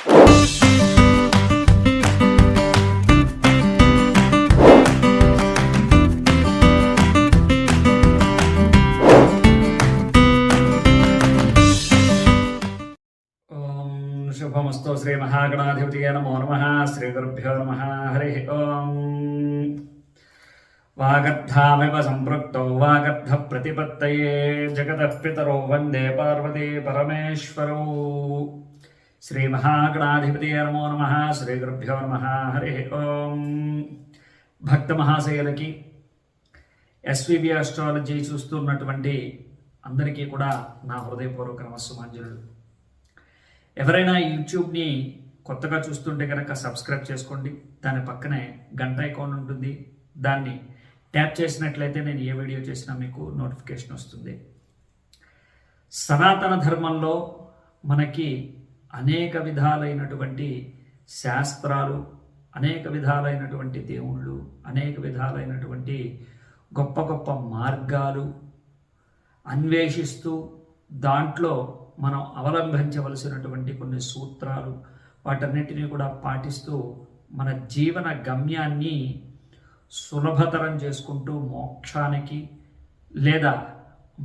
ఓం శుభమస్తు శ్రీ మహాగణాధిపతి నమో నమ. శ్రీ గురుభ్యో నమ. హరి ఓం. వాగర్థామివ సంపృక్తౌ వాగర్థ ప్రతిపత్తయే. జగత పితరో వందే పార్వతీ పరమేశ్వరౌ. శ్రీ మహాగణాధిపతి నమో నమ శ్రీ గురుభ్యో నమ హరి ఓం. భక్త మహాశయులకి ఎస్విబి అస్ట్రాలజీ చూస్తున్నటువంటి అందరికీ కూడా నా హృదయపూర్వక నమస్సుమాంజలు. ఎవరైనా యూట్యూబ్ని కొత్తగా చూస్తుంటే కనుక సబ్స్క్రైబ్ చేసుకోండి. దాని పక్కనే గంట ఐకాన్ ఉంటుంది. దాన్ని ట్యాప్ చేసినట్లయితే నేను ఏ వీడియో చేసినా మీకు నోటిఫికేషన్ వస్తుంది. సనాతన ధర్మంలో మనకి అనేక విధాలైనటువంటి శాస్త్రాలు అనేక విధాలైనటువంటి దేవుళ్ళు అనేక విధాలైనటువంటి గొప్ప గొప్ప మార్గాలు అన్వేషిస్తూ దాంట్లో మనం అవలంబించవలసినటువంటి కొన్ని సూత్రాలు వాటన్నిటినీ కూడా పాటిస్తూ మన జీవన గమ్యాన్ని సులభతరం చేసుకుంటూ మోక్షానికి లేదా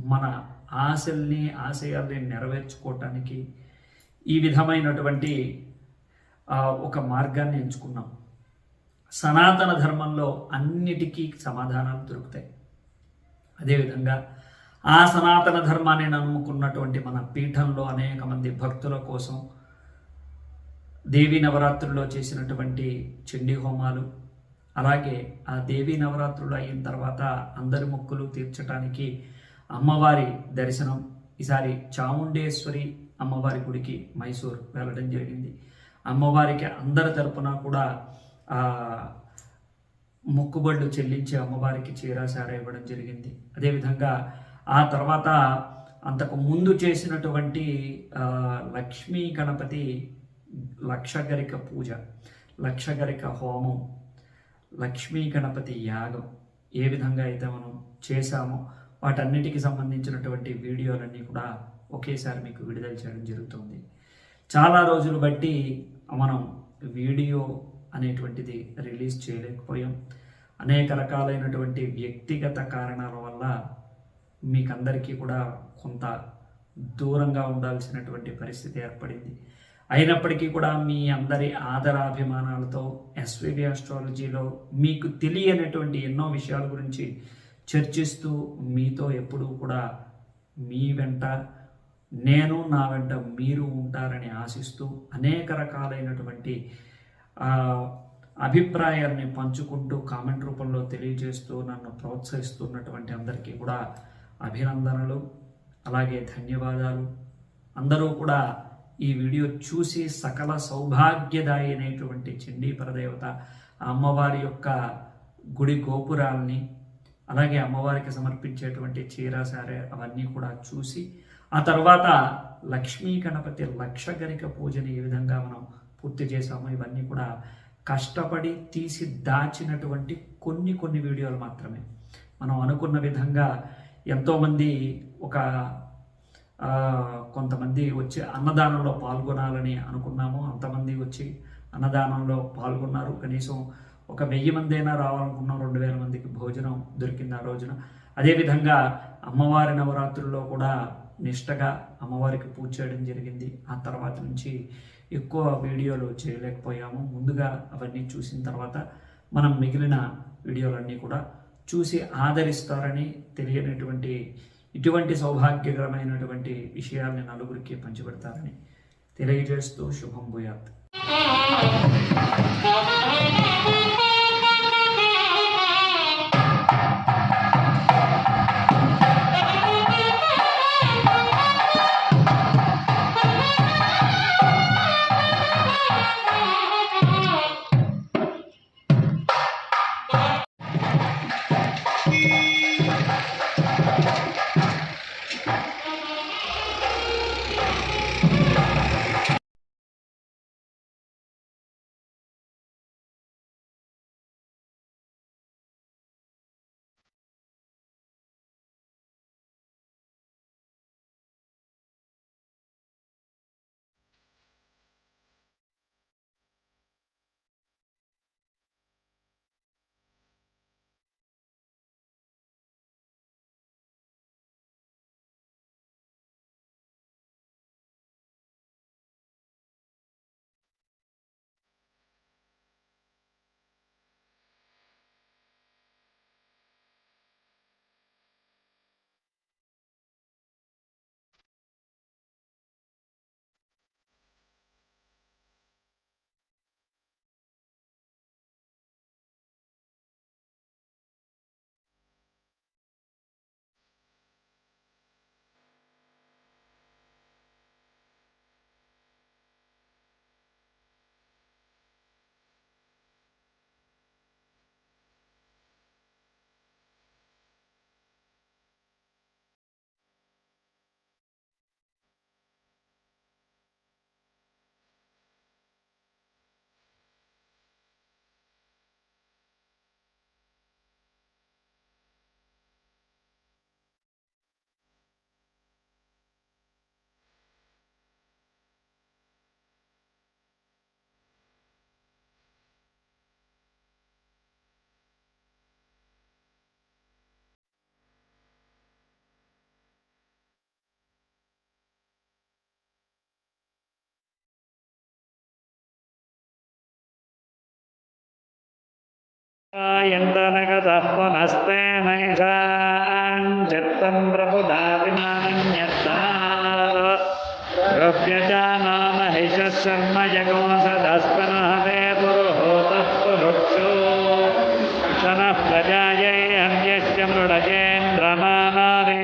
మన ఆశల్ని ఆశయాల్ని నెరవేర్చుకోవటానికి ఈ విధమైనటువంటి ఒక మార్గాన్ని ఎంచుకున్నాం. సనాతన ధర్మంలో అన్నిటికీ సమాధానాలు దొరుకుతాయి. అదేవిధంగా ఆ సనాతన ధర్మాన్ని నమ్ముకున్నటువంటి మన పీఠంలో అనేక మంది భక్తుల కోసం దేవీ నవరాత్రుల్లో చేసినటువంటి చండీ హోమాలు అలాగే ఆ దేవీ నవరాత్రులు అయిన తర్వాత అందరి మొక్కులు తీర్చడానికి అమ్మవారి దర్శనం ఈసారి చాముండేశ్వరి అమ్మవారి గుడికి మైసూర్ వెళ్ళడం జరిగింది. అమ్మవారికి అందరి తరపున కూడా మొక్కుబళ్ళు చెల్లించి అమ్మవారికి చీరాసార ఇవ్వడం జరిగింది. అదేవిధంగా ఆ తర్వాత అంతకు ముందు చేసినటువంటి లక్ష్మీ గణపతి లక్షగరిక పూజ లక్షగరిక హోమం లక్ష్మీ గణపతి యాగం ఏ విధంగా అయితే మనం చేశామో వాటన్నిటికి సంబంధించినటువంటి వీడియోలన్నీ కూడా ఒకేసారి మీకు విడుదల చేయడం జరుగుతుంది. చాలా రోజులు బట్టి మనం వీడియో అనేటువంటిది రిలీజ్ చేయలేకపోయాం. అనేక రకాలైనటువంటి వ్యక్తిగత కారణాల వల్ల మీకందరికీ కూడా కొంత దూరంగా ఉండాల్సినటువంటి పరిస్థితి ఏర్పడింది. అయినప్పటికీ కూడా మీ అందరి ఆదరాభిమానాలతో ఎస్విబి ఆస్ట్రాలజీలో మీకు తెలియనటువంటి ఎన్నో విషయాల గురించి చర్చిస్తూ మీతో ఎప్పుడూ కూడా మీ వెంట నేను నా వెంట మీరు ఉంటారని ఆశిస్తూ అనేక రకాలైనటువంటి అభిప్రాయాన్ని అభిప్రాయాల్ని పంచుకుంటూ కామెంట్ రూపంలో తెలియజేస్తూ నన్ను ప్రోత్సహిస్తున్నటువంటి అందరికీ కూడా అభినందనలు. అలాగే ధన్యవాదాలు. అందరూ కూడా ఈ వీడియో చూసి సకల సౌభాగ్యదాయి అనేటువంటి చండీ పరదేవత అమ్మవారి యొక్క గుడి గోపురాల్ని అలాగే అమ్మవారికి సమర్పించేటువంటి చీర సారే అవన్నీ కూడా చూసి ఆ తర్వాత లక్ష్మీ గణపతి లక్షగరిక పూజని ఏ విధంగా మనం పూర్తి చేసామో ఇవన్నీ కూడా కష్టపడి తీసి దాచినటువంటి కొన్ని కొన్ని వీడియోలు మాత్రమే. మనం అనుకున్న విధంగా ఎంతోమంది ఒక కొంతమంది వచ్చి అన్నదానంలో పాల్గొనాలని అనుకున్నాము. అంతమంది వచ్చి అన్నదానంలో పాల్గొన్నారు. కనీసం ఒక వెయ్యి మంది అయినా రావాలనుకున్నాం. రెండు వేల మందికి భోజనం దొరికింది ఆ రోజున. అదేవిధంగా అమ్మవారి నవరాత్రుల్లో కూడా నిష్టగా అమ్మవారికి పూజ చేయడం జరిగింది. ఆ తర్వాత నుంచి ఎక్కువ వీడియోలు చేయలేకపోయాము. ముందుగా అవన్నీ చూసిన తర్వాత మనం మిగిలిన వీడియోలన్నీ కూడా చూసి ఆదరిస్తారని తెలియనటువంటి ఇటువంటి సౌభాగ్యకరమైనటువంటి విషయాల్ని నలుగురికి పంచిపెడతారని తెలియజేస్తూ శుభం భూయాత్. इन्दनगतः पुनस्ते महिषाञ्चित्तं शर्म जगो सदस्पनः ते पुरुहूतः पुरुक्षो शनः प्रजायै अन्यस्य मृडचेन्द्रमानानि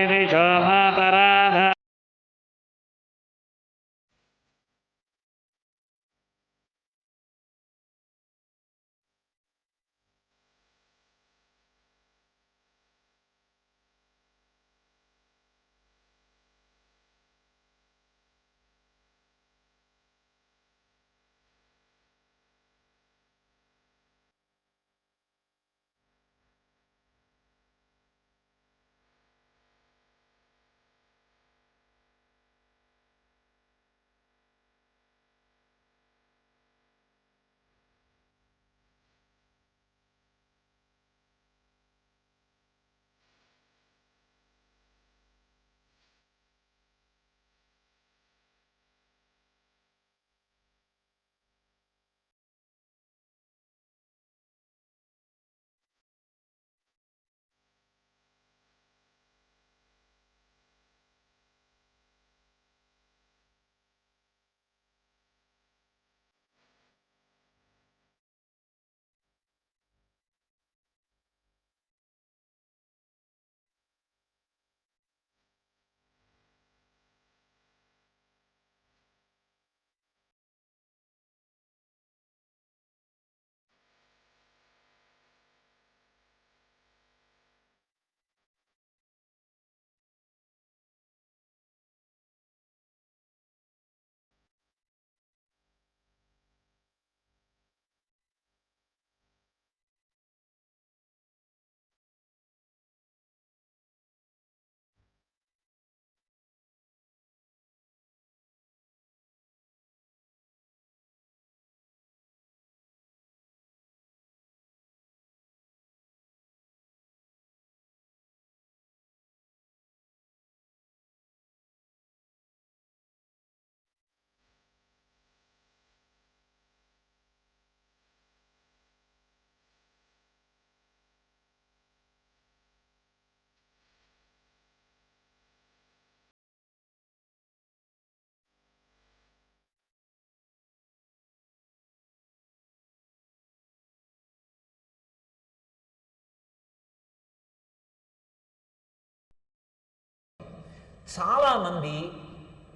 చాలామంది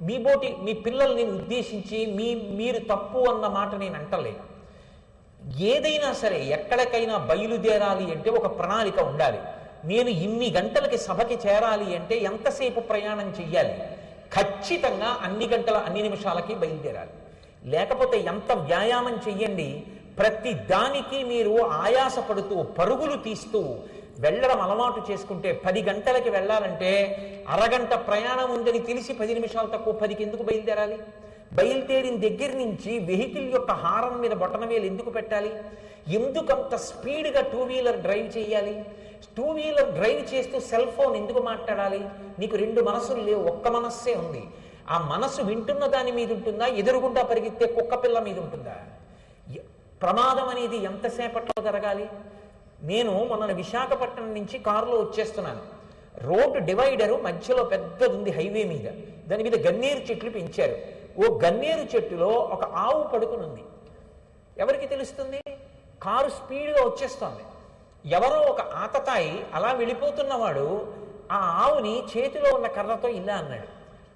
మీ బోటి మీ పిల్లల్ని ఉద్దేశించి మీ మీరు తప్పు అన్న మాట నేను అంటలేను. ఏదైనా సరే ఎక్కడికైనా బయలుదేరాలి అంటే ఒక ప్రణాళిక ఉండాలి. నేను ఇన్ని గంటలకి సభకి చేరాలి అంటే ఎంతసేపు ప్రయాణం చెయ్యాలి? ఖచ్చితంగా అన్ని గంటల అన్ని నిమిషాలకి బయలుదేరాలి. లేకపోతే ఎంత వ్యాయామం చెయ్యండి? ప్రతి దానికి మీరు ఆయాసపడుతూ పరుగులు తీస్తూ వెళ్ళడం అలవాటు చేసుకుంటే పది గంటలకి వెళ్ళాలంటే అరగంట ప్రయాణం ఉందని తెలిసి పది నిమిషాలు తక్కువ పదికి ఎందుకు బయలుదేరాలి? బయలుదేరిన దగ్గర నుంచి వెహికల్ యొక్క హారం మీద బొటనవేలు ఎందుకు పెట్టాలి? ఎందుకంత స్పీడ్గా టూ వీలర్ డ్రైవ్ చేయాలి? టూ వీలర్ డ్రైవ్ చేస్తూ సెల్ ఫోన్ ఎందుకు మాట్లాడాలి? నీకు రెండు మనసులు లేవు ఒక్క మనస్సే ఉంది. ఆ మనసు వింటున్న దాని మీద ఉంటుందా? ఎదురుగుండా పరిగెత్తే కుక్క పిల్ల మీద ఉంటుందా? ప్రమాదం అనేది ఎంతసేపట్లో జరగాలి? నేను మొన్న విశాఖపట్నం నుంచి కారులో వచ్చేస్తున్నాను. రోడ్డు డివైడరు మధ్యలో పెద్దది ఉంది హైవే మీద. దాని మీద గన్నేరు చెట్లు పెంచారు. ఓ గన్నేరు చెట్టులో ఒక ఆవు పడుకుని ఉంది ఎవరికి తెలుస్తుంది? కారు స్పీడ్గా వచ్చేస్తోంది. ఎవరో ఒక ఆతతాయి అలా వెళ్ళిపోతున్నవాడు ఆ ఆవుని చేతిలో ఉన్న కర్రతో ఇలా అన్నాడు.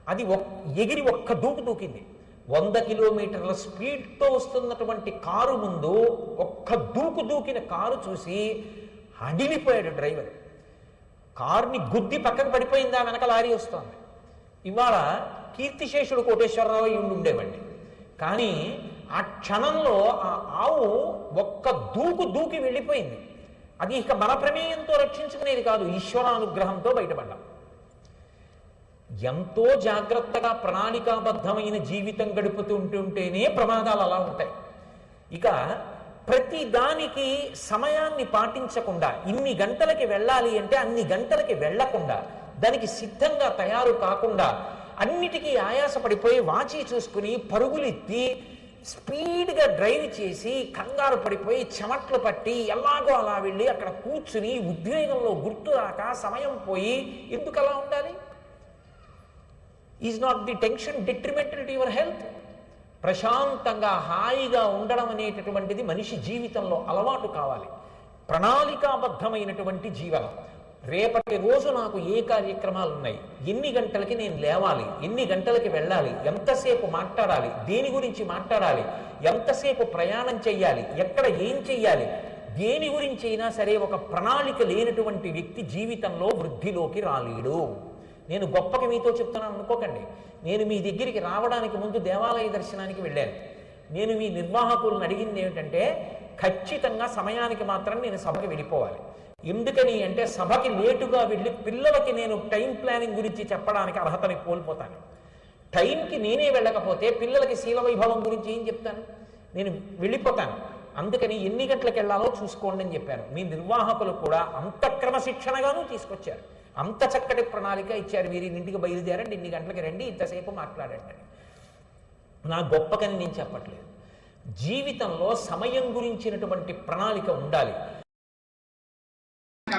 అది ఒక్- ఎగిరి ఒక్క దూకు దూకింది. వంద కిలోమీటర్ల స్పీడ్తో వస్తున్నటువంటి కారు ముందు ఒక్క దూకు దూకిన కారు చూసి అడిలిపోయాడు డ్రైవర్. కారుని గుద్ది పక్కకు పడిపోయిందా వెనక లారీ వస్తోంది. ఇవాళ కీర్తిశేషుడు కోటేశ్వరరావు అయి ఉండి కానీ ఆ క్షణంలో ఆ ఆవు ఒక్క దూకు దూకి వెళ్ళిపోయింది. అది ఇక మన ప్రమేయంతో రక్షించుకునేది కాదు ఈశ్వరానుగ్రహంతో బయటపడ్డాం. ఎంతో జాగ్రత్తగా ప్రణాళికాబద్ధమైన జీవితం గడుపుతుంటుంటేనే ప్రమాదాలు అలా ఉంటాయి. ఇక ప్రతి దానికి సమయాన్ని పాటించకుండా ఇన్ని గంటలకి వెళ్ళాలి అంటే అన్ని గంటలకి వెళ్ళకుండా దానికి సిద్ధంగా తయారు కాకుండా అన్నిటికీ ఆయాసపడిపోయి వాచి చూసుకుని పరుగులెత్తి స్పీడ్గా డ్రైవ్ చేసి కంగారు పడిపోయి చెమట్లు పట్టి ఎలాగో అలా వెళ్ళి అక్కడ కూర్చుని ఉద్వేగంలో గుర్తు రాక సమయం పోయి ఎందుకు అలా ఉండాలి? Is not the tension detrimental to your health ప్రశాంతంగా హాయిగా ఉండడం అనేటటువంటిది మనిషి జీవితంలో అలవాటు కావాలి. ప్రణాళికాబద్ధమైనటువంటి జీవనం. రేపటి రోజు నాకు ఏ కార్యక్రమాలు ఉన్నాయి? ఎన్ని గంటలకి నేను లేవాలి? ఎన్ని గంటలకి వెళ్ళాలి? ఎంతసేపు మాట్లాడాలి? దేని గురించి మాట్లాడాలి? ఎంతసేపు ప్రయాణం చెయ్యాలి? ఎక్కడ ఏం చెయ్యాలి? దేని గురించి అయినా సరే ఒక ప్రణాళిక లేనటువంటి వ్యక్తి జీవితంలో వృద్ధిలోకి రాలేడు. నేను గొప్పగా మీతో చెప్తున్నాను అనుకోకండి. నేను మీ దగ్గరికి రావడానికి ముందు దేవాలయ దర్శనానికి వెళ్ళాను. నేను మీ నిర్వాహకులను అడిగింది ఏమిటంటే ఖచ్చితంగా సమయానికి మాత్రం నేను సభకి వెళ్ళిపోవాలి. ఎందుకని అంటే సభకి లేటుగా వెళ్ళి పిల్లలకి నేను టైం ప్లానింగ్ గురించి చెప్పడానికి అర్హతని కోల్పోతాను. టైంకి నేనే వెళ్ళకపోతే పిల్లలకి శీల వైభవం గురించి ఏం చెప్తాను? నేను వెళ్ళిపోతాను. అందుకని ఎన్ని గంటలకు వెళ్ళాలో చూసుకోండి అని చెప్పారు. మీ నిర్వాహకులు కూడా అంత క్రమశిక్షణగాను తీసుకొచ్చారు. అంత చక్కటి ప్రణాళిక ఇచ్చారు. మీరు ఇంటికి బయలుదేరండి ఇన్ని గంటలకి రండి ఇంతసేపు మాట్లాడండి నా గొప్పకని నేను చెప్పట్లేదు. జీవితంలో సమయం గురించినటువంటి ప్రణాళిక ఉండాలి.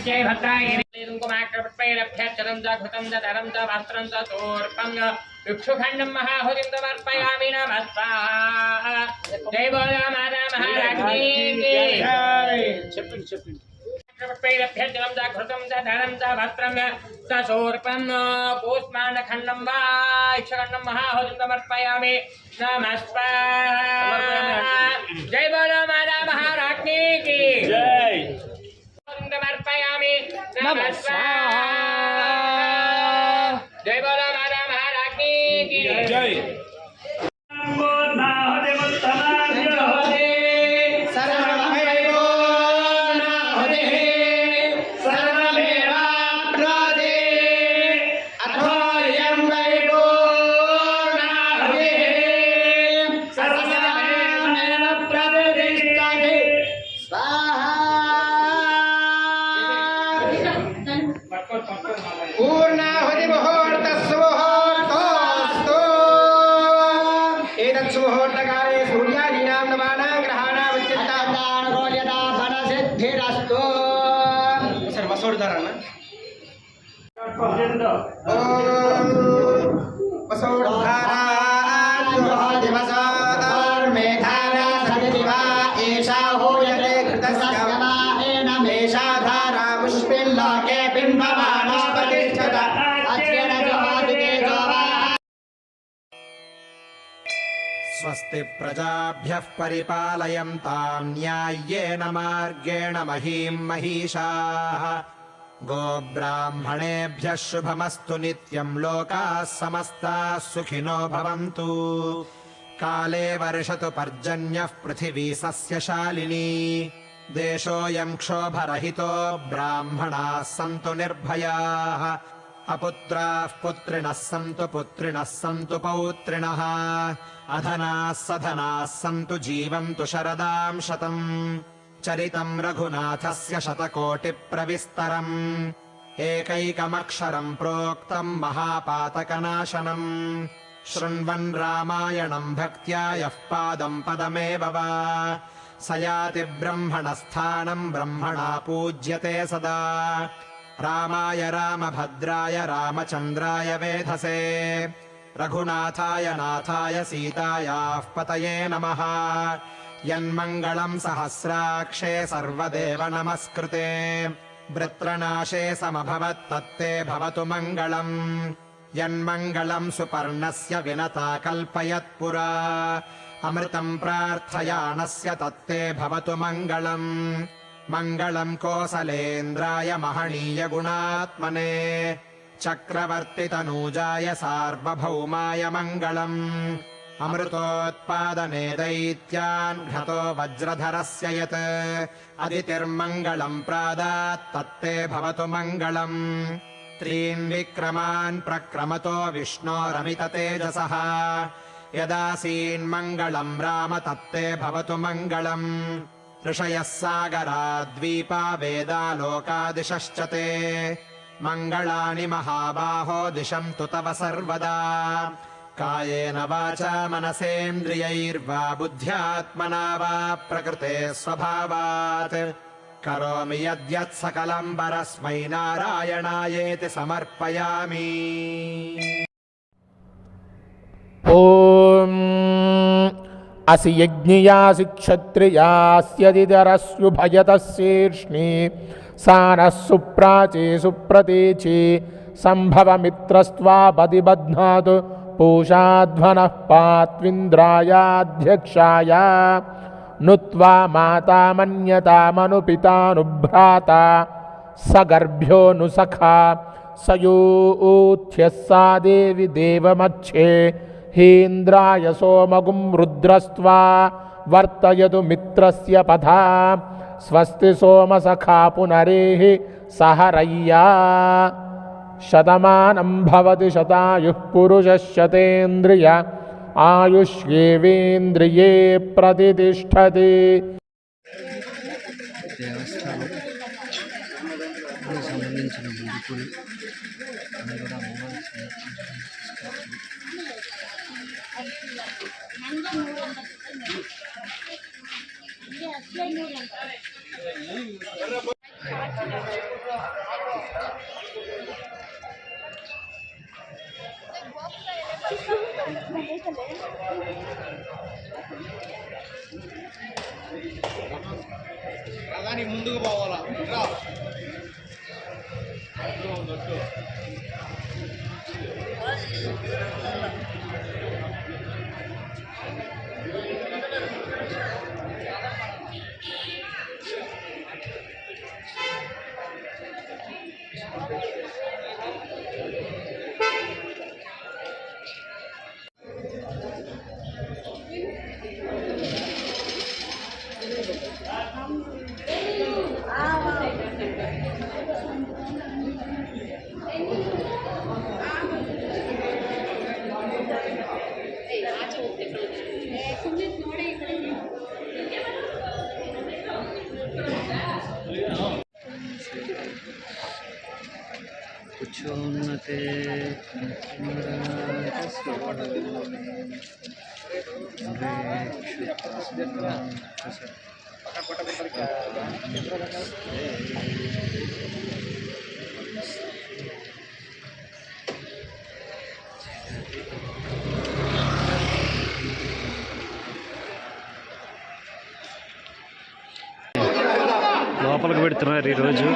ప్రవచ్యై భద్రాయ కుంకుమాక్షపుష్పైరభ్యర్థనం చ ఘృతం చ తరం చ వస్త్రం చ తోర్పం భిక్షుఖండం మహాహుతిం సమర్పయామి నమః స్వాహా జై బోలో మాతా మహారాజ్ఞీ కీ చెప్పింది చెప్పింది పుష్పైరభ్యర్థనం చ ఘృతం చ ధనం చ వస్త్రం చ శూర్పం కూష్మాండఖండం వా ఇక్షఖండం మహాహోజం సమర్పయామి నమః స్వాహా జై బోలో మాతా మహారాజ్ఞీ కీ సమర్పయామి पूर्णाहुतिमुहूर्तस्वोहोर्तोऽस्तु एतत्सुमुहूर्तकाले सूर्यादीनां नवानां ग्रहाणां विद्युत्तान्तानुकूल्यता फलसिद्धिरस्तु सर्वसोर्धरण पर्यंत प्रजाभ्यः परिपालयन्तां न्याय्येन मार्गेण महीम् महिषाः। गोब्राह्मणेभ्यः शुभमस्तु नित्यम् लोकाः समस्ताः सुखिनो भवन्तु। काले वर्षतु पर्जन्यः पृथिवी सस्यशालिनी देशोऽयम् क्षोभरहितो ब्राह्मणाः सन्तु निर्भयाः अपुत्राः पुत्रिणः सन्तु पुत्रिणः सन्तु पौत्रिणः। अधनाः सधनाः सन्तु जीवन्तु शरदाम् शतम्। चरितम् रघुनाथस्य शतकोटिप्रविस्तरम्। एकैकमक्षरम् प्रोक्तम् महापातकनाशनम्। शृण्वन् रामायणम् भक्त्या यः पादम् पदमेव वा। स याति ब्रह्मणस्थानम् ब्रह्मणा पूज्यते सदा रामाय रामभद्राय रामचन्द्राय वेधसे। रघुनाथाय नाथाय सीतायाः पतये नमः। यन्मङ्गलम् सहस्राक्षे सर्वदेव नमस्कृते। वृत्रनाशे समभवत्तत्ते भवतु मङ्गलम्। यन्मङ्गलम् सुपर्णस्य विनता कल्पयत्पुरा अमृतम् प्रार्थयानस्य तत्ते भवतु मङ्गलम् मङ्गलम् कोसलेन्द्राय महनीय गुणात्मने चक्रवर्तितनूजाय सार्वभौमाय मङ्गलम् अमृतोत्पादने दैत्यान् घतो वज्रधरस्य यत् अदितिर्मङ्गलम् प्रादात् तत्ते भवतु मङ्गलम् त्रीन् विक्रमान् प्रक्रमतो विष्णोरमित तेजसः यदासीन्मङ्गलम् राम तत्ते भवतु मङ्गलम् ऋषयः सागराद्वीपा वेदालोकादिशश्च ते मङ्गलानि महाबाहो दिशन्तु तव सर्वदा। कायेन वाचा मनसेन्द्रियैर्वा बुद्ध्यात्मना वा प्रकृते स्वभावात्। करोमि यद्यत् सकलम् परस्मै नारायणायेति समर्पयामि అసి యజ్ఞయాసి క్షత్రియాస్యదిదరస్యుభయతశీర్ష్ణి సానః సుప్రాచే సుప్రతీచి సంభవమిత్రస్త్వా పదిబధ్నాతు పూషాధ్వనః పాత్వింద్రాయాధ్యక్షాయ నుత్వా మాతామన్యతామనుపితానుభ్రాత సగర్భ్యో ను సఖా సయోత్యస్సా దేవి దేవమచ్చే योऽथ्यः सा देवि देवमच्छे हेन्द्राय सोमगुं रुद्रस्त्वा वर्तयतु मित्रस्य पथा स्वस्ति सोमसखा पुनरेः सह रय्या शतमानं भवति शतायुः पुरुषः शतेन्द्रिय आयुष्येवेन्द्रिये प्रतितिष्ठति దేవస్థానం సంబంధించిన ముడుపులు అన్ని కూడా ప్రధాని ముందుకు పోవాలా? రా. కూర్చోన్నతే లోపలికి పెడుతున్నారు ఈరోజు.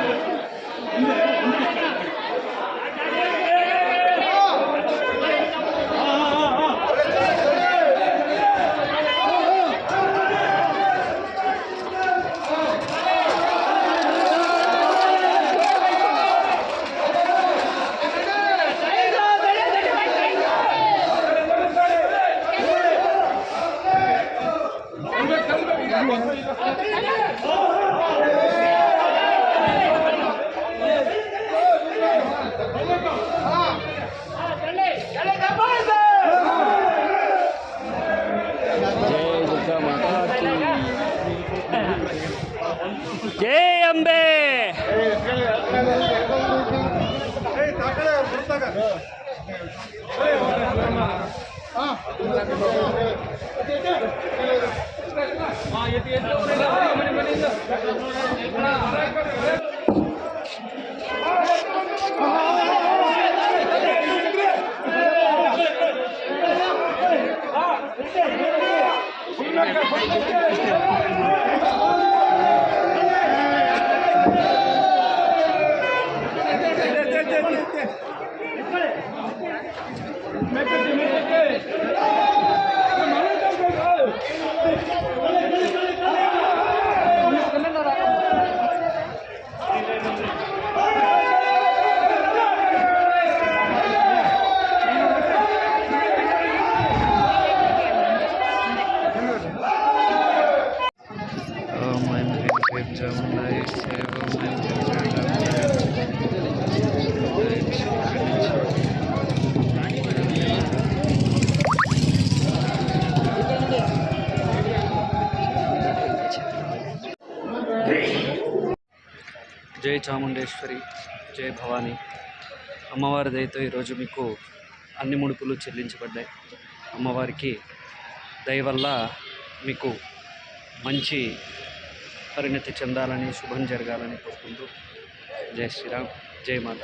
ये तो చాముండేశ్వరి జయ భవానీ. అమ్మవారి దయతో ఈరోజు మీకు అన్ని ముడుపులు చెల్లించబడ్డాయి. అమ్మవారికి దయ వల్ల మీకు మంచి పరిణతి చెందాలని శుభం జరగాలని కోరుకుంటూ జై శ్రీరామ్ జై మాత.